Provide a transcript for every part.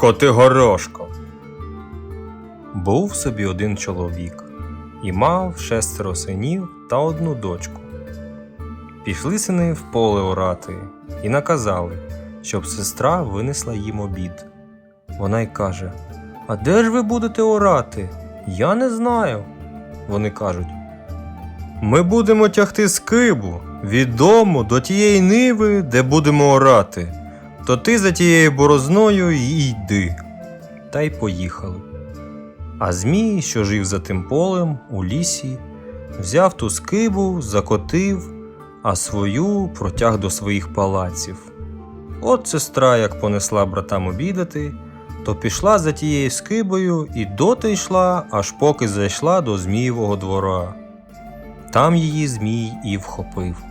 Котигорошко. Був собі один чоловік і мав шестеро синів та одну дочку. Пішли сини в поле орати і наказали, щоб сестра винесла їм обід. Вона й каже: А де ж ви будете орати? Я не знаю. Вони кажуть: Ми будемо тягти скибу від дому до тієї ниви, де будемо орати. То ти за тією борозною і йди. Та й поїхали. А Змій, що жив за тим полем у лісі, взяв ту скибу, закотив, а свою протяг до своїх палаців. От сестра, як понесла братам обідати, то пішла за тією скибою і доти йшла, аж поки зайшла до Змієвого двора. Там її Змій і вхопив.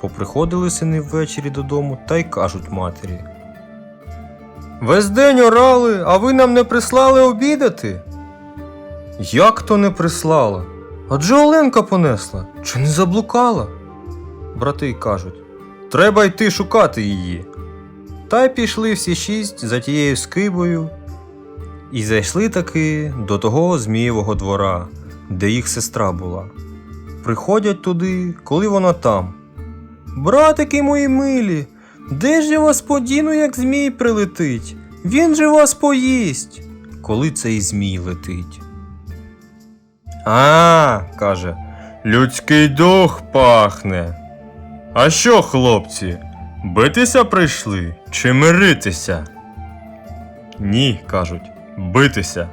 Поприходили сини ввечері додому та й кажуть матері. Весь день орали, а ви нам не прислали обідати? Як то не прислала? Адже Оленка понесла, чи не заблукала? Брати й кажуть Треба йти шукати її. Та й пішли всі шість за тією скибою і зайшли таки до того Змієвого двора, де їх сестра була. Приходять туди, коли вона там. Братики мої милі, де ж я вас подіну, як змій прилетить? Він же вас поїсть, коли цей змій летить. А, каже, людський дух пахне. А що, хлопці, битися прийшли чи миритися? Ні, кажуть, битися.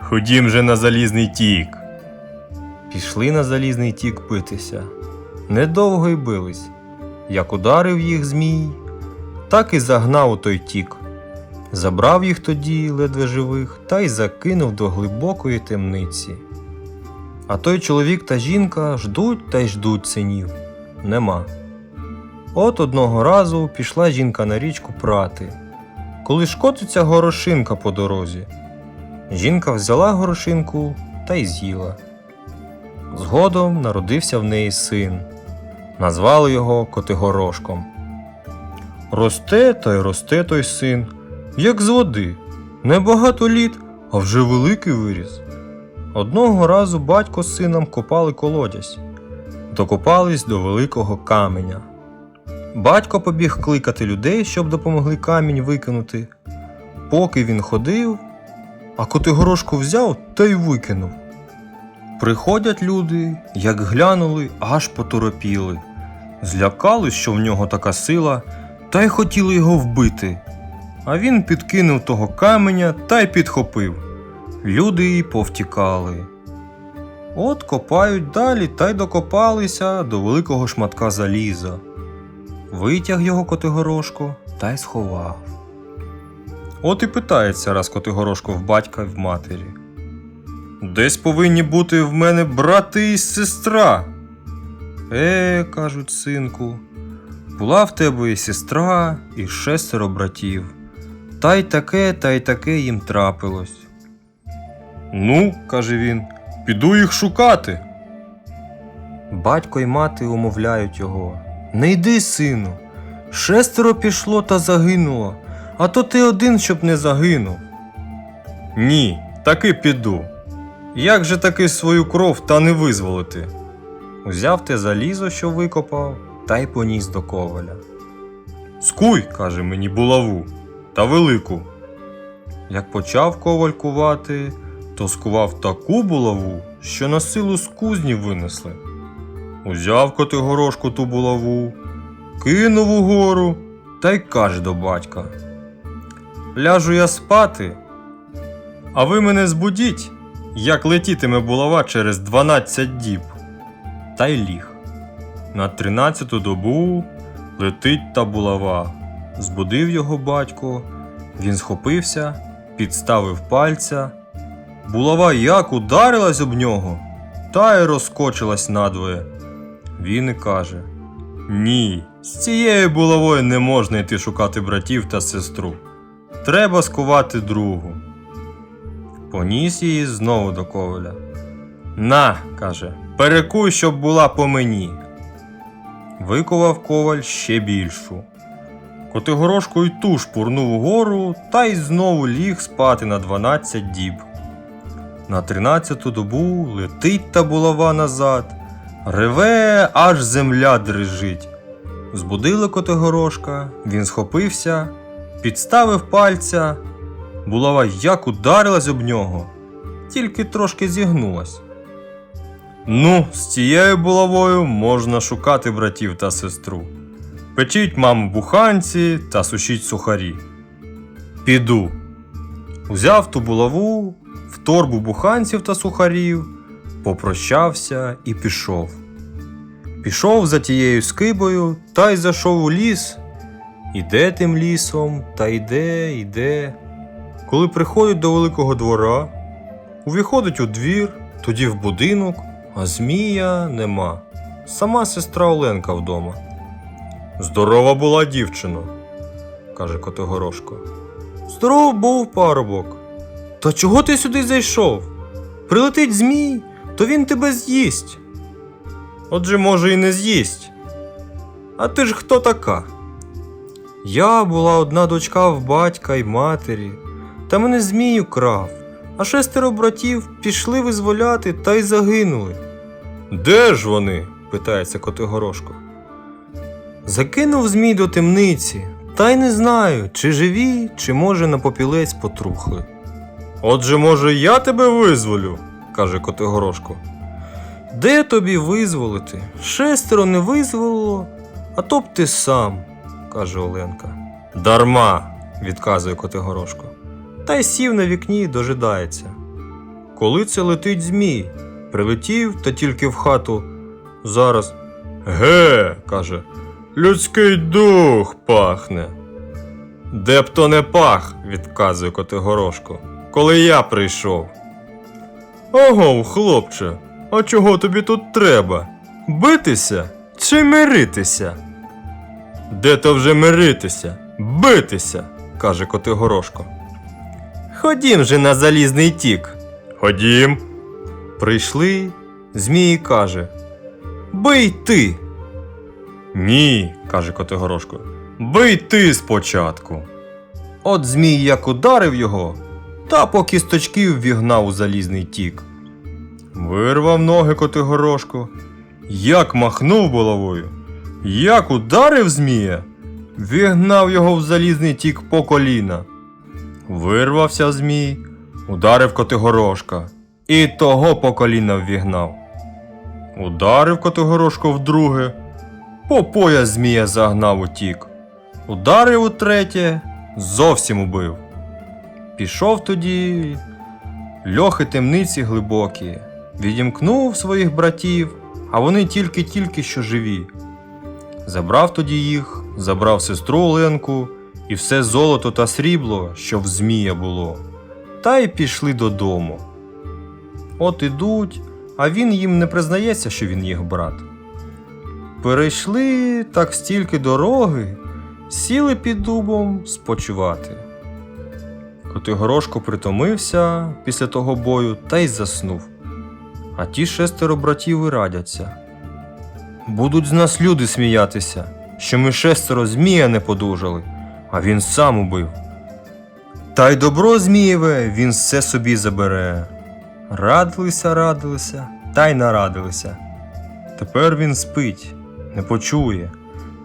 Ходім же на залізний тік. Пішли на залізний тік битися. Недовго й бились. Як ударив їх змій, так і загнав у той тік. Забрав їх тоді, ледве живих, та й закинув до глибокої темниці. А той чоловік та жінка ждуть та й ждуть синів. Нема. От одного разу пішла жінка на річку прати, коли шкотиться горошинка по дорозі. Жінка взяла горошинку та й з'їла. Згодом народився в неї син. Назвали його Котигорошком. Росте та й росте той син, як з води. Небагато літ, а вже великий виріс. Одного разу батько з сином копали колодязь, докопались до великого каменя. Батько побіг кликати людей, щоб допомогли камінь викинути. Поки він ходив, а Котигорошку взяв та й викинув. Приходять люди, як глянули, аж поторопіли. Злякались, що в нього така сила, та й хотіли його вбити. А він підкинув того каменя та й підхопив. Люди й повтікали. От копають далі та й докопалися до великого шматка заліза. Витяг його Котигорошко та й сховав. От і питається раз Котигорошко в батька й в матері. Десь повинні бути в мене брати і сестра. Е, кажуть, синку, була в тебе і сестра, і шестеро братів. Та й таке, та й таке їм трапилось. Ну, каже він, піду їх шукати. Батько й мати умовляють його. Не йди, сину. Шестеро пішло та загинуло, а то ти один, щоб не загинув. Ні, таки піду. Як же таки свою кров та не визволити? Узяв те залізо, що викопав, та й поніс до коваля. Скуй, каже мені, булаву, та велику. Як почав коваль кувати, то скував таку булаву, що на силу з кузні винесли. Узяв Котигорошку ту булаву, кинув угору та й каже до батька: Ляжу я спати, а ви мене збудіть, як летітиме булава через 12 діб. Та й ліг. На тринадцяту добу летить та булава. Збудив його батько, він схопився, підставив пальця. Булава як ударилась об нього, та й розкочилась надвоє. Він і каже: Ні, з цією булавою не можна йти шукати братів та сестру. Треба скувати другу. Поніс її знову до коваля. На, каже, перекуй, щоб була по мені. Викував коваль ще більшу. Котигорошко й ту шпурнув угору та й знову ліг спати на 12 діб. На тринадцяту добу летить та булава назад, реве, аж земля дрижить. Збудили Котигорошка, він схопився, підставив пальця. Булава як ударилась об нього, тільки трошки зігнулась. Ну, з цією булавою можна шукати братів та сестру. Печіть маму буханці та сушіть сухарі. Піду. Узяв ту булаву, в торбу буханців та сухарів, попрощався і пішов. Пішов за тією скибою та й зайшов у ліс. Іде тим лісом, та йде, йде. Коли приходить до великого двора, увіходить у двір, тоді в будинок, а змія нема. Сама сестра Оленка вдома. Здорова була дівчина, каже Котигорошко. Здоров був парубок. Та чого ти сюди зайшов? Прилетить змій, то він тебе з'їсть. Отже, може, і не з'їсть. А ти ж хто така? Я була одна дочка в батька й матері, та мене змію крав, а шестеро братів пішли визволяти та й загинули. Де ж вони? питається Котигорошко. Закинув змій до темниці, та й не знаю, чи живі, чи може на попілець потрухли. Отже, може, я тебе визволю, каже Котигорошко. Де тобі визволити? Шестеро не визволило, а то б ти сам, каже Оленка. Дарма, відказує Котигорошко. Та й сів на вікні й дожидається. Коли це летить змій, прилетів та тільки в хату. Зараз. Ге, каже, людський дух пахне. Де б то не пах, відказує Котигорошко, коли я прийшов. Ого, хлопче, а чого тобі тут треба? Битися чи миритися? Де то вже миритися? Битися, каже Котигорошко. Ходім же на залізний тік. Ходім. Прийшли, Змій каже. Бий ти. Ні, каже Котигорошко. Бий ти спочатку. От Змій як ударив його, та по кісточки ввігнав у залізний тік. Вирвав ноги Котигорошко, як махнув головою, як ударив Змія, вігнав його в залізний тік по коліна. Вирвався Змій, ударив Котигорошка, і того по коліна ввігнав. Ударив Котигорошко вдруге, по пояс Змія загнав утік. Ударив утретє, зовсім убив. Пішов тоді льохи темниці глибокі, відімкнув своїх братів, а вони тільки-тільки що живі. Забрав тоді їх, забрав сестру Оленку і все золото та срібло, що в Змія було, та й пішли додому. От ідуть, а він їм не признається, що він їх брат. Перейшли так стільки дороги, сіли під дубом спочивати. Котигорошко притомився після того бою та й заснув. А ті шестеро братів і радяться. Будуть з нас люди сміятися, що ми шестеро змія не подужали, а він сам убив. Та й добро Змієве він все собі забере. Радилися, радилися, та й нарадилися. Тепер він спить, не почує.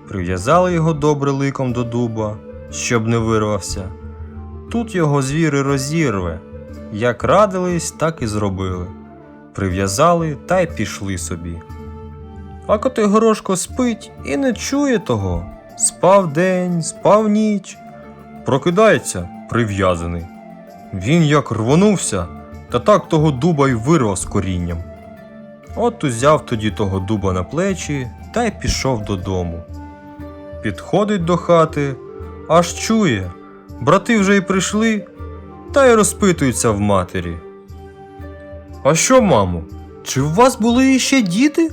Прив'язали його добре ликом до дуба, щоб не вирвався. Тут його звіри розірве. Як радились, так і зробили. Прив'язали та й пішли собі. А Котигорошко спить і не чує того. Спав день, спав ніч. Прокидається прив'язаний. Він як рвонувся, та так того дуба й вирвав з корінням. От узяв тоді того дуба на плечі та й пішов додому. Підходить до хати, аж чує, брати вже й прийшли, та й розпитуються в матері. А що, мамо, чи в вас були іще діти?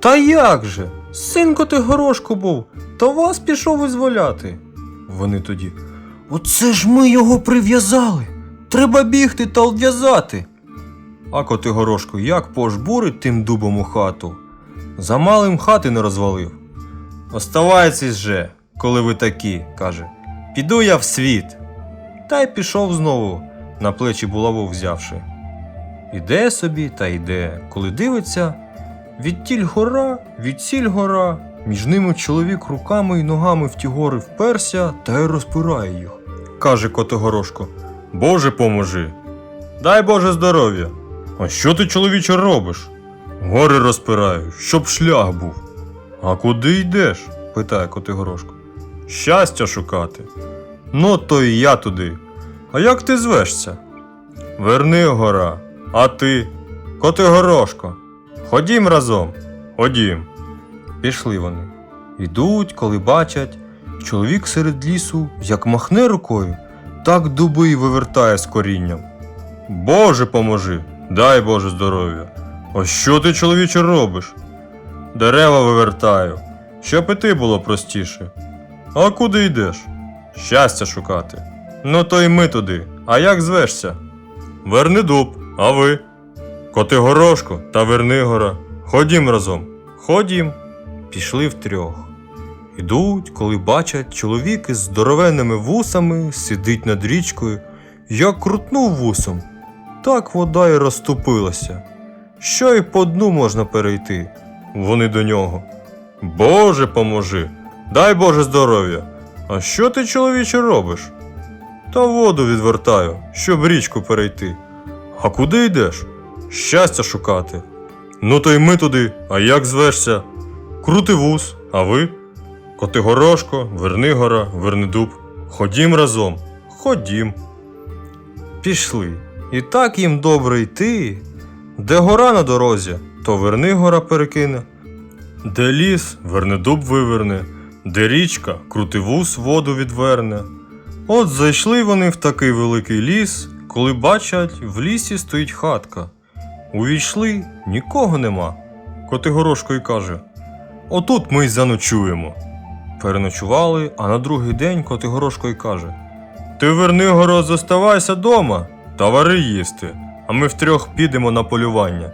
Та як же? Синко ти горошко був, то вас пішов визволяти. Вони тоді. Оце ж ми його прив'язали. Треба бігти та в'язати. А Котигорошко як пожбурить тим дубом у хату. За малим хати не розвалив. Оставайтесь же, коли ви такі, каже. Піду я в світ. Та й пішов знову, на плечі булаву взявши. Іде собі та йде, коли дивиться, відтіль гора, відсіль гора, між ними чоловік руками й ногами в ті гори вперся та й розпирає їх. Каже Котигорошко, Боже поможи. Дай Боже здоров'я. А що ти, чоловіче, робиш? Гори розпираю, щоб шлях був. А куди йдеш? питає Котигорошко. Щастя шукати. Ну, то і я туди. А як ти звешся? Верни гора, а ти? Котигорошко. Ходім разом. Ходім. Пішли вони. Ідуть, коли бачать, чоловік серед лісу, як махне рукою, так дуби й вивертає з корінням. Боже поможи, дай Боже здоров'я. А що ти, чоловіче, робиш? Дерева вивертаю, щоб і ти було простіше. А куди йдеш? Щастя шукати. Ну то й ми туди. А як звешся? Вернидуб, а ви? Котигорошко та Вернигора. Ходім разом. Ходім. Пішли втрьох. Ідуть, коли бачать, чоловік із здоровенними вусами сидить над річкою, як крутнув вусом, так вода й розступилася. Що й по дну можна перейти. Вони до нього. Боже поможи, дай Боже здоров'я. А що ти, чоловіче, робиш? Та воду відвертаю, щоб річку перейти. А куди йдеш? Щастя шукати. Ну то й ми туди, а як звешся? Крути вус, а ви? Котигорошко, Вернигора, Вернидуб. Ходім разом. Ходім. Пішли. І так їм добре йти. Де гора на дорозі, то Вернигора перекине. Де ліс, Вернидуб виверне, де річка, крутивус воду відверне. От зайшли вони в такий великий ліс, коли бачать, в лісі стоїть хатка. Увійшли, нікого нема. Котигорошко й каже: Отут ми й заночуємо. Переночували, а на другий день Котигорошко й каже: Ти, Вернигоро, зоставайся дома та вари їсти, а ми втрьох підемо на полювання.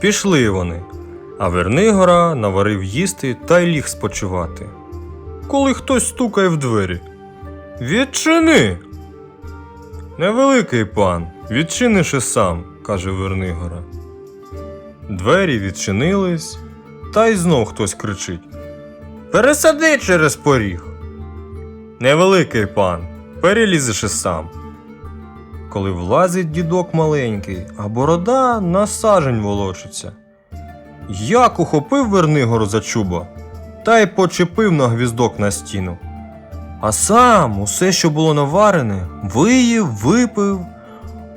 Пішли вони, а Вернигора наварив їсти та й ліг спочивати. Коли хтось стукає в двері. Відчини. Невеликий пан, відчиниш і сам, каже Вернигора. Двері відчинились, та й знов хтось кричить. Пересади через поріг. Невеликий пан, перелізеш і сам. Коли влазить дідок маленький, а борода на сажень волочиться. Як ухопив Вернигору за чуба, та й почепив на гвіздок на стіну. А сам усе, що було наварене, виїв, випив.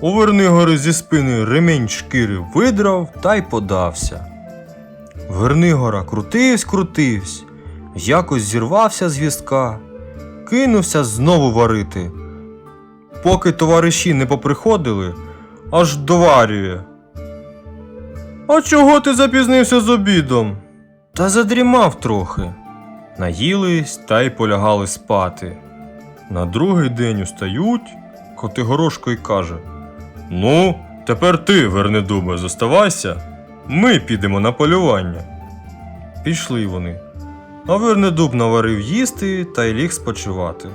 У Вернигори зі спини ремінь шкіри видрав та й подався. Вернигора крутивсь, крутивсь, якось зірвався з візка, кинувся знову варити. Поки товариші не поприходили, аж доварює. А чого ти запізнився з обідом? Та задрімав трохи. Наїлись та й полягали спати. На другий день устають, Котигорошко й каже: Ну, тепер ти, Вернедубе, зоставайся, ми підемо на полювання. Пішли вони. А Вернедуб наварив їсти та й ліг спочивати.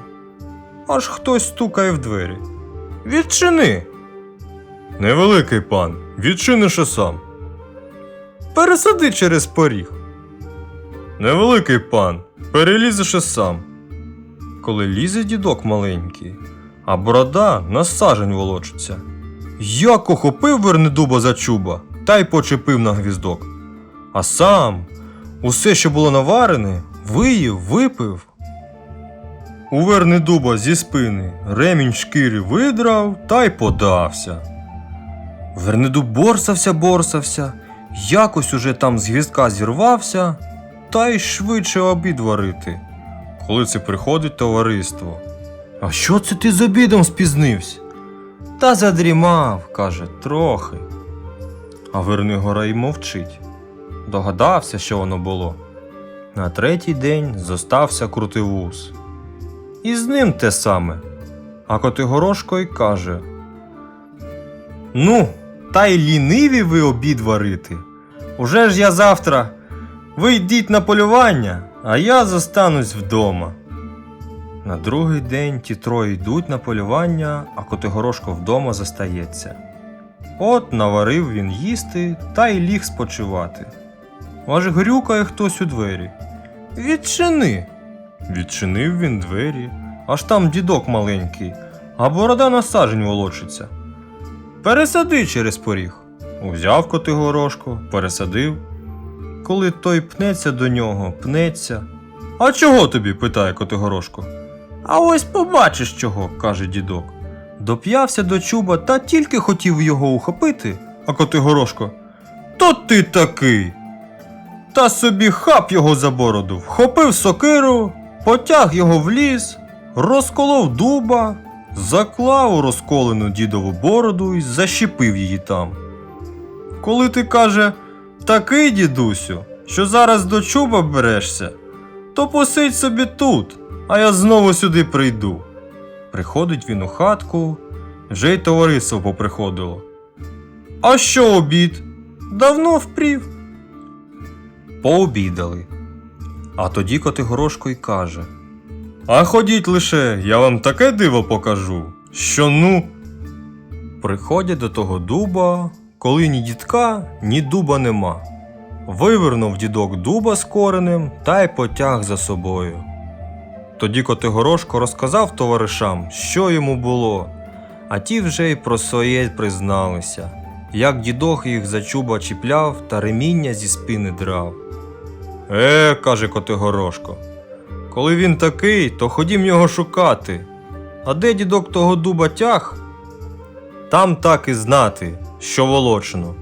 Аж хтось стукає в двері. Відчини. Невеликий пан, відчиниш сам. Пересади через поріг. Невеликий пан, перелізеш сам. Коли лізе дідок маленький, а борода на сажень волочиться. Як охопив Вернедуба за чуба та й почепив на гвіздок. А сам усе, що було наварене, виїв, випив. У Вернедуба зі спини ремінь шкіри видрав та й подався. Вернедуб борсався, борсався, якось уже там з гвіздка зірвався, та й швидше обід варити. Коли це приходить товариство. А що це ти з обідом спізнився? Та задрімав, каже, трохи. А Вернигора й мовчить. Догадався, що воно було. На третій день зостався крутивус. І з ним те саме. А Котигорошко й каже: Ну, та й ліниві ви обід варити. Уже ж я завтра. Ви йдіть на полювання, а я зостанусь вдома. На другий день ті троє йдуть на полювання, а Котигорошко вдома застається. От наварив він їсти та й ліг спочивати. Аж грюкає хтось у двері. Відчини. Відчинив він двері, аж там дідок маленький, а борода на сажень волочиться. Пересади через поріг. Узяв Котигорошко, пересадив. Коли той пнеться до нього, пнеться. А чого тобі? питає Котигорошко. А ось побачиш чого, каже дідок. Доп'явся до чуба та тільки хотів його ухопити, а Котигорошко. То ти такий. Та собі хап його за бороду, вхопив сокиру, потяг його в ліс, розколов дуба, заклав у розколену дідову бороду і защепив її там. Коли ти каже, такий дідусю, що зараз до чуба берешся, то посидь собі тут, а я знову сюди прийду. Приходить він у хатку, вже й товариство поприходило. А що обід? Давно впрів. Пообідали. А тоді Котигорошко й каже: А ходіть лише, я вам таке диво покажу, що ну. Приходять до того дуба, коли ні дідка, ні дуба нема. Вивернув дідок дуба з коренем та й потяг за собою. Тоді Котигорошко розказав товаришам, що йому було, а ті вже й про своє призналися, як дідок їх за чуба чіпляв та реміння зі спини драв. Е, каже Котигорошко, коли він такий, то ходім його шукати. А де дідок того дуба тяг? Там так і знати, що волочено.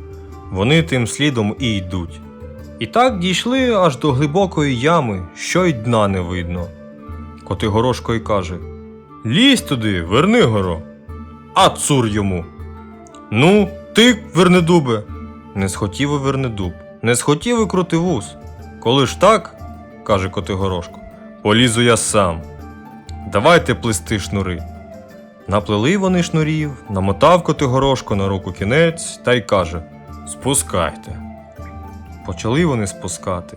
Вони тим слідом і йдуть. І так дійшли аж до глибокої ями, що й дна не видно. Котигорошко й каже: Лізь туди, верни горо. А цур йому. Ну, ти, вернедубе. Не схотів і вернедуб, не схотів і крутивус. Коли ж так, каже Котигорошко, полізу я сам. Давайте плести шнури. Наплели вони шнурів, намотав Котигорошко на руку кінець та й каже: Спускайте. Почали вони спускати.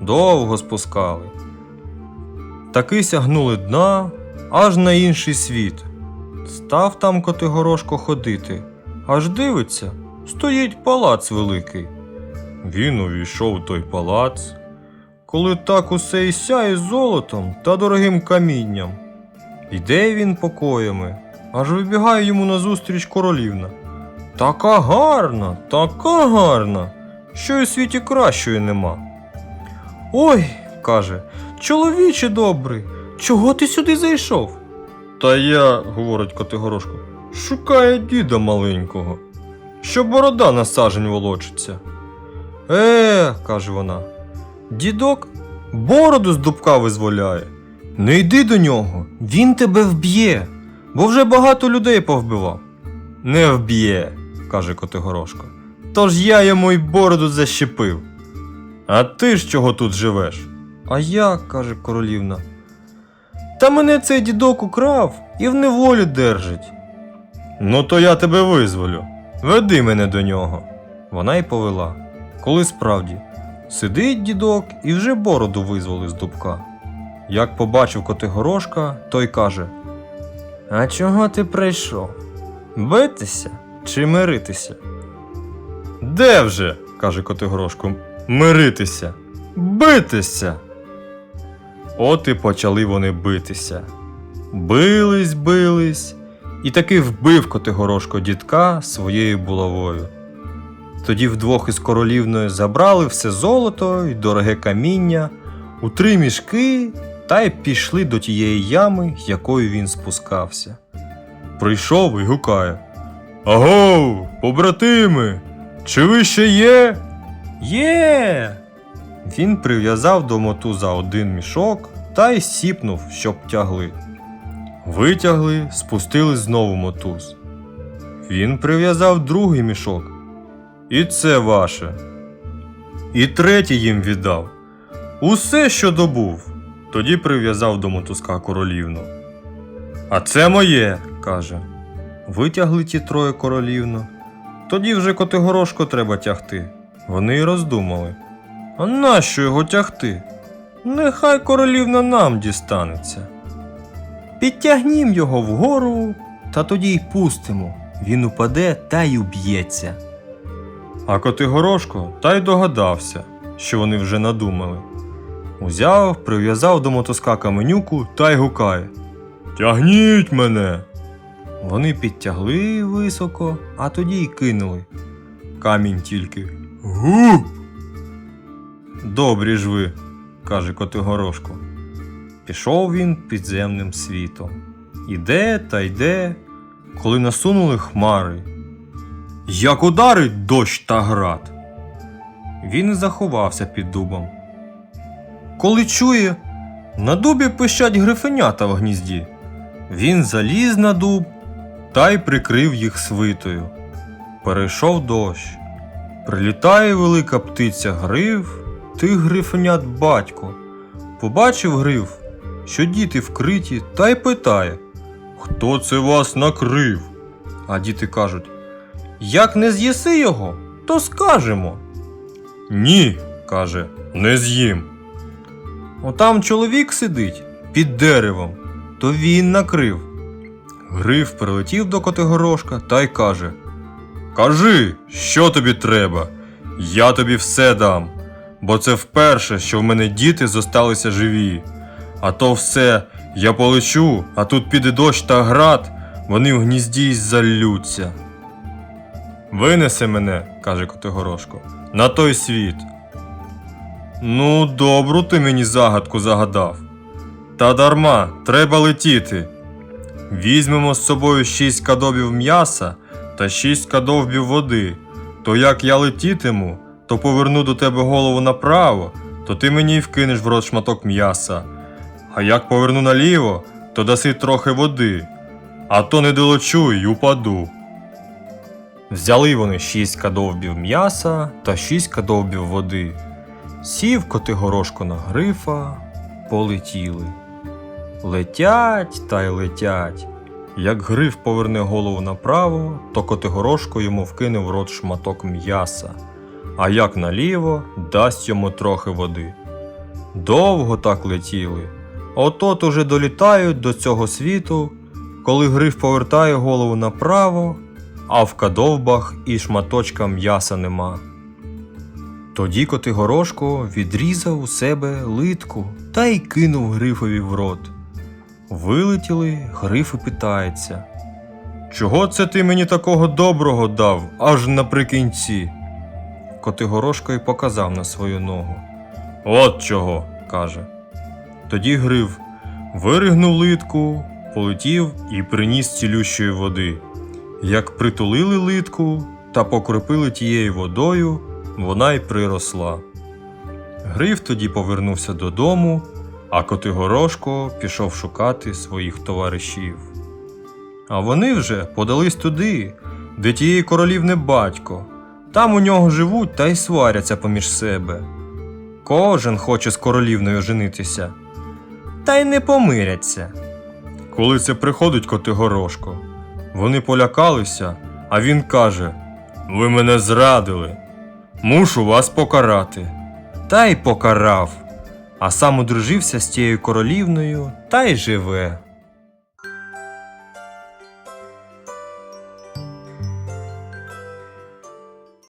Довго спускали. Таки сягнули дна аж на інший світ. Став там Котигорошко ходити, аж дивиться, стоїть палац великий. Він увійшов той палац, коли так усе і сяє золотом та дорогим камінням. Іде він покоями, аж вибігає йому назустріч королівна. Така гарна, така гарна, що й у світі кращої нема. Ой, каже, чоловіче добрий, чого ти сюди зайшов? Та я, говорить Котигорошко, шукаю діда маленького, що борода на сажень волочиться. Е, каже вона, дідок бороду з дубка визволяє. Не йди до нього, він тебе вб'є, бо вже багато людей повбивав. Не вб'є, каже Котигорошко. Тож я йому й бороду защепив. А ти ж чого тут живеш? А я, каже королівна. Та мене цей дідок украв і в неволі держить. Ну, то я тебе визволю. Веди мене до нього. Вона й повела. Коли справді, сидить дідок і вже бороду визволи з дубка. Як побачив Котигорошка, той каже: А чого ти прийшов? Битися чи миритися? Де вже? каже Котигорошко, миритися, битися. От і почали вони битися. Бились, бились, і таки вбив Котигорошко дідка своєю булавою. Тоді вдвох із королівною забрали все золото й дороге каміння у три мішки та й пішли до тієї ями, якою він спускався. Прийшов і гукає. Аго, побратими, чи ви ще є? Є. Він прив'язав до мотуза один мішок та й сіпнув, щоб тягли. Витягли, спустили знову мотуз. Він прив'язав другий мішок. І це ваше. І третій їм віддав. Усе, що добув. Тоді прив'язав до мотузка королівну. А це моє, каже. Витягли ті троє королівну. Тоді вже Котигорошко треба тягти. Вони й роздумали. А нащо його тягти? Нехай королівна нам дістанеться. Підтягнім його вгору, та тоді й пустимо. Він упаде та й уб'ється. А Котигорошко та й догадався, що вони вже надумали. Узяв, прив'язав до мотузка каменюку та й гукає. Тягніть мене. Вони підтягли високо, а тоді й кинули. Камінь тільки. Гу. Добрі ж ви, каже Котигорошко. Пішов він підземним світом. Іде та йде, коли насунули хмари. Як ударить дощ та град. Він і заховався під дубом. Коли чує, на дубі пищать грифенята в гнізді. Він заліз на дуб та й прикрив їх свитою. Перейшов дощ. Прилітає велика птиця гриф, тих грифенят батько. Побачив гриф, що діти вкриті, та й питає Хто це вас накрив? А діти кажуть Як не з'їси його, то скажемо. Ні, каже, не з'їм. Отам чоловік сидить під деревом, то він накрив. Гриф прилетів до Котигорошка та й каже Кажи, що тобі треба? Я тобі все дам, бо це вперше, що в мене діти зосталися живі. А то все, я полечу, а тут піде дощ та град, вони в гнізді й залються. Винеси мене, каже Котигорошко, на той світ. Ну, добру ти мені загадку загадав. Та дарма, треба летіти. Візьмемо з собою шість кадобів м'яса та шість кадовбів води. То як я летітиму, то поверну до тебе голову направо, то ти мені й вкинеш в рот шматок м'яса. А як поверну наліво, то даси трохи води, а то не долечу й упаду. Взяли вони шість кадовбів м'яса та шість кадовбів води. Сів Котигорошко на грифа, полетіли. Летять та й летять. Як гриф поверне голову направо, то Котигорошко йому вкине в рот шматок м'яса, а як наліво, дасть йому трохи води. Довго так летіли. От-от уже долітають до цього світу, коли гриф повертає голову направо, а в кадовбах і шматочка м'яса нема. Тоді Котигорошко відрізав у себе литку та й кинув грифові в рот. Вилетіли, гриф і питається. Чого це ти мені такого доброго дав аж наприкінці? Котигорошко й показав на свою ногу. От чого, каже. Тоді грив виригнув литку, полетів і приніс цілющої води. Як притулили литку та покропили тією водою, вона й приросла. Гриф тоді повернувся додому, а Котигорошко пішов шукати своїх товаришів. А вони вже подались туди, де тієї королівни батько. Там у нього живуть та й сваряться поміж себе. Кожен хоче з королівною женитися, та й не помиряться. Коли це приходить Котигорошко, вони полякалися, а він каже: Ви мене зрадили. Мушу вас покарати. Та й покарав, а сам одружився з тією королівною та й живе.